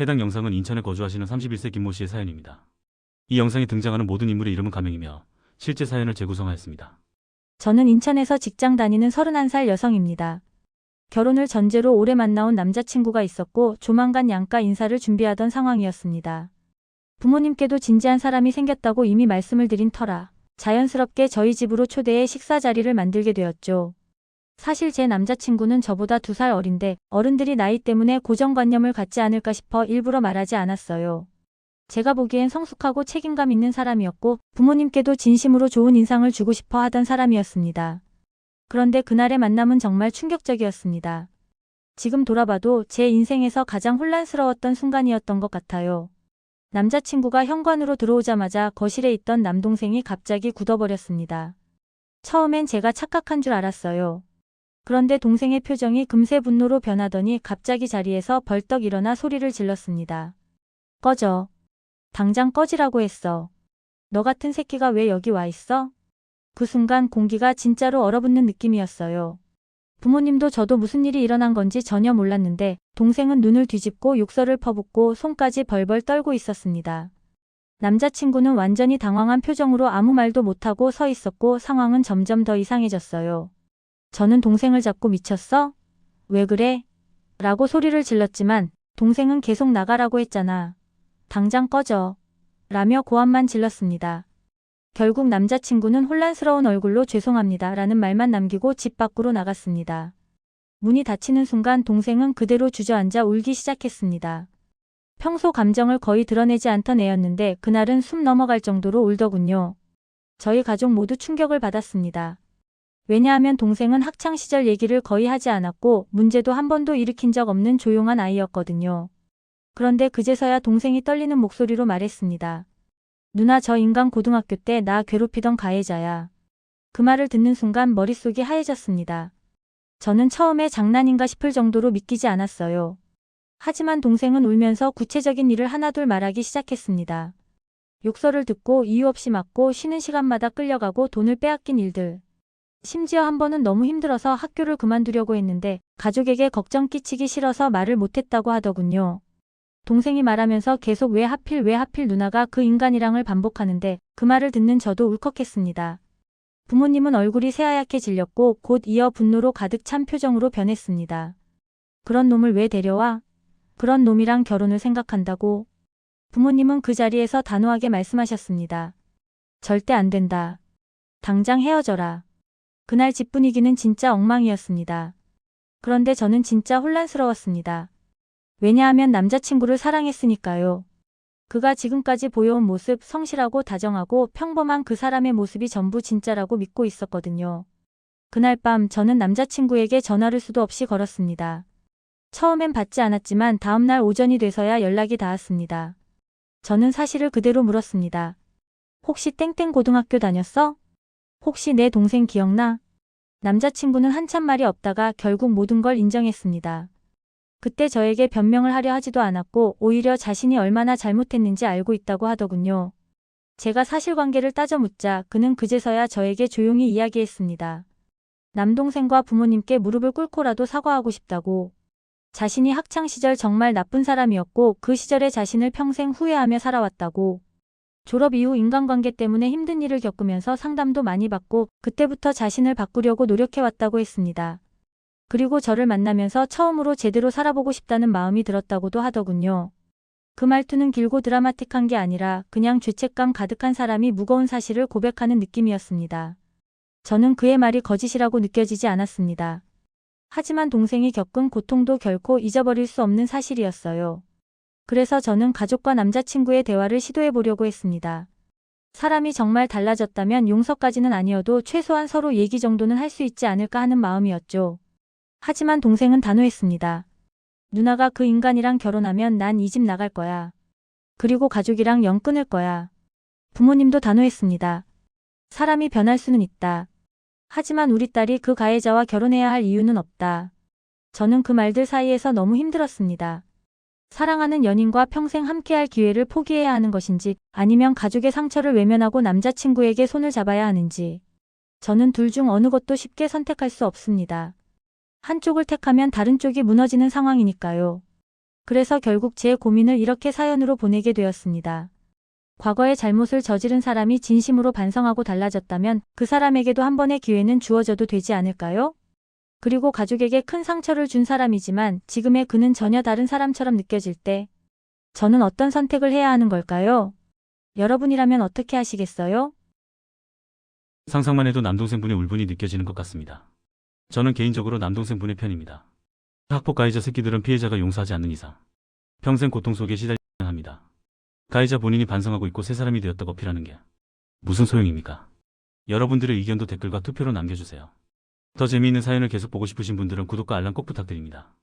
해당 영상은 인천에 거주하시는 31세 김모 씨의 사연입니다. 이 영상에 등장하는 모든 인물의 이름은 가명이며 실제 사연을 재구성하였습니다. 저는 인천에서 직장 다니는 31살 여성입니다. 결혼을 전제로 오래 만나온 남자친구가 있었고 조만간 양가 인사를 준비하던 상황이었습니다. 부모님께도 진지한 사람이 생겼다고 이미 말씀을 드린 터라 자연스럽게 저희 집으로 초대해 식사 자리를 만들게 되었죠. 사실 제 남자친구는 저보다 두 살 어린데 어른들이 나이 때문에 고정관념을 갖지 않을까 싶어 일부러 말하지 않았어요. 제가 보기엔 성숙하고 책임감 있는 사람이었고 부모님께도 진심으로 좋은 인상을 주고 싶어 하던 사람이었습니다. 그런데 그날의 만남은 정말 충격적이었습니다. 지금 돌아봐도 제 인생에서 가장 혼란스러웠던 순간이었던 것 같아요. 남자친구가 현관으로 들어오자마자 거실에 있던 남동생이 갑자기 굳어버렸습니다. 처음엔 제가 착각한 줄 알았어요. 그런데 동생의 표정이 금세 분노로 변하더니 갑자기 자리에서 벌떡 일어나 소리를 질렀습니다. 꺼져. 당장 꺼지라고 했어. 너 같은 새끼가 왜 여기 와 있어? 그 순간 공기가 진짜로 얼어붙는 느낌이었어요. 부모님도 저도 무슨 일이 일어난 건지 전혀 몰랐는데 동생은 눈을 뒤집고 욕설을 퍼붓고 손까지 벌벌 떨고 있었습니다. 남자친구는 완전히 당황한 표정으로 아무 말도 못하고 서 있었고 상황은 점점 더 이상해졌어요. 저는 동생을 잡고 미쳤어? 왜 그래? 라고 소리를 질렀지만 동생은 계속 나가라고 했잖아. 당장 꺼져. 라며 고함만 질렀습니다. 결국 남자친구는 혼란스러운 얼굴로 죄송합니다 라는 말만 남기고 집 밖으로 나갔습니다. 문이 닫히는 순간 동생은 그대로 주저앉아 울기 시작했습니다. 평소 감정을 거의 드러내지 않던 애였는데 그날은 숨 넘어갈 정도로 울더군요. 저희 가족 모두 충격을 받았습니다. 왜냐하면 동생은 학창시절 얘기를 거의 하지 않았고 문제도 한 번도 일으킨 적 없는 조용한 아이였거든요. 그런데 그제서야 동생이 떨리는 목소리로 말했습니다. 누나 저 인간 고등학교 때 나 괴롭히던 가해자야. 그 말을 듣는 순간 머릿속이 하얘졌습니다. 저는 처음에 장난인가 싶을 정도로 믿기지 않았어요. 하지만 동생은 울면서 구체적인 일을 하나둘 말하기 시작했습니다. 욕설을 듣고 이유 없이 맞고 쉬는 시간마다 끌려가고 돈을 빼앗긴 일들. 심지어 한 번은 너무 힘들어서 학교를 그만두려고 했는데 가족에게 걱정 끼치기 싫어서 말을 못했다고 하더군요. 동생이 말하면서 계속 왜 하필 왜 하필 누나가 그 인간이랑을 반복하는데 그 말을 듣는 저도 울컥했습니다. 부모님은 얼굴이 새하얗게 질렸고 곧 이어 분노로 가득 찬 표정으로 변했습니다. 그런 놈을 왜 데려와? 그런 놈이랑 결혼을 생각한다고? 부모님은 그 자리에서 단호하게 말씀하셨습니다. 절대 안 된다. 당장 헤어져라. 그날 집 분위기는 진짜 엉망이었습니다. 그런데 저는 진짜 혼란스러웠습니다. 왜냐하면 남자친구를 사랑했으니까요. 그가 지금까지 보여온 모습 성실하고 다정하고 평범한 그 사람의 모습이 전부 진짜라고 믿고 있었거든요. 그날 밤 저는 남자친구에게 전화를 수도 없이 걸었습니다. 처음엔 받지 않았지만 다음날 오전이 돼서야 연락이 닿았습니다. 저는 사실을 그대로 물었습니다. 혹시 땡땡 고등학교 다녔어? 혹시 내 동생 기억나? 남자친구는 한참 말이 없다가 결국 모든 걸 인정했습니다. 그때 저에게 변명을 하려 하지도 않았고 오히려 자신이 얼마나 잘못했는지 알고 있다고 하더군요. 제가 사실관계를 따져 묻자 그는 그제서야 저에게 조용히 이야기했습니다. 남동생과 부모님께 무릎을 꿇고라도 사과하고 싶다고. 자신이 학창시절 정말 나쁜 사람이었고 그 시절의 자신을 평생 후회하며 살아왔다고. 졸업 이후 인간관계 때문에 힘든 일을 겪으면서 상담도 많이 받고 그때부터 자신을 바꾸려고 노력해왔다고 했습니다. 그리고 저를 만나면서 처음으로 제대로 살아보고 싶다는 마음이 들었다고도 하더군요. 그 말투는 길고 드라마틱한 게 아니라 그냥 죄책감 가득한 사람이 무거운 사실을 고백하는 느낌이었습니다. 저는 그의 말이 거짓이라고 느껴지지 않았습니다. 하지만 동생이 겪은 고통도 결코 잊어버릴 수 없는 사실이었어요. 그래서 저는 가족과 남자친구의 대화를 시도해 보려고 했습니다. 사람이 정말 달라졌다면 용서까지는 아니어도 최소한 서로 얘기 정도는 할 수 있지 않을까 하는 마음이었죠. 하지만 동생은 단호했습니다. 누나가 그 인간이랑 결혼하면 난 이 집 나갈 거야. 그리고 가족이랑 영 끊을 거야. 부모님도 단호했습니다. 사람이 변할 수는 있다. 하지만 우리 딸이 그 가해자와 결혼해야 할 이유는 없다. 저는 그 말들 사이에서 너무 힘들었습니다. 사랑하는 연인과 평생 함께할 기회를 포기해야 하는 것인지 아니면 가족의 상처를 외면하고 남자친구에게 손을 잡아야 하는지. 저는 둘 중 어느 것도 쉽게 선택할 수 없습니다. 한쪽을 택하면 다른 쪽이 무너지는 상황이니까요. 그래서 결국 제 고민을 이렇게 사연으로 보내게 되었습니다. 과거의 잘못을 저지른 사람이 진심으로 반성하고 달라졌다면 그 사람에게도 한 번의 기회는 주어져도 되지 않을까요? 그리고 가족에게 큰 상처를 준 사람이지만 지금의 그는 전혀 다른 사람처럼 느껴질 때 저는 어떤 선택을 해야 하는 걸까요? 여러분이라면 어떻게 하시겠어요? 상상만 해도 남동생분의 울분이 느껴지는 것 같습니다. 저는 개인적으로 남동생분의 편입니다. 학폭 가해자 새끼들은 피해자가 용서하지 않는 이상 평생 고통 속에 시달려야 합니다. 가해자 본인이 반성하고 있고 새 사람이 되었다고 어필하는 게 무슨 소용입니까? 여러분들의 의견도 댓글과 투표로 남겨주세요. 더 재미있는 사연을 계속 보고 싶으신 분들은 구독과 알람 꼭 부탁드립니다.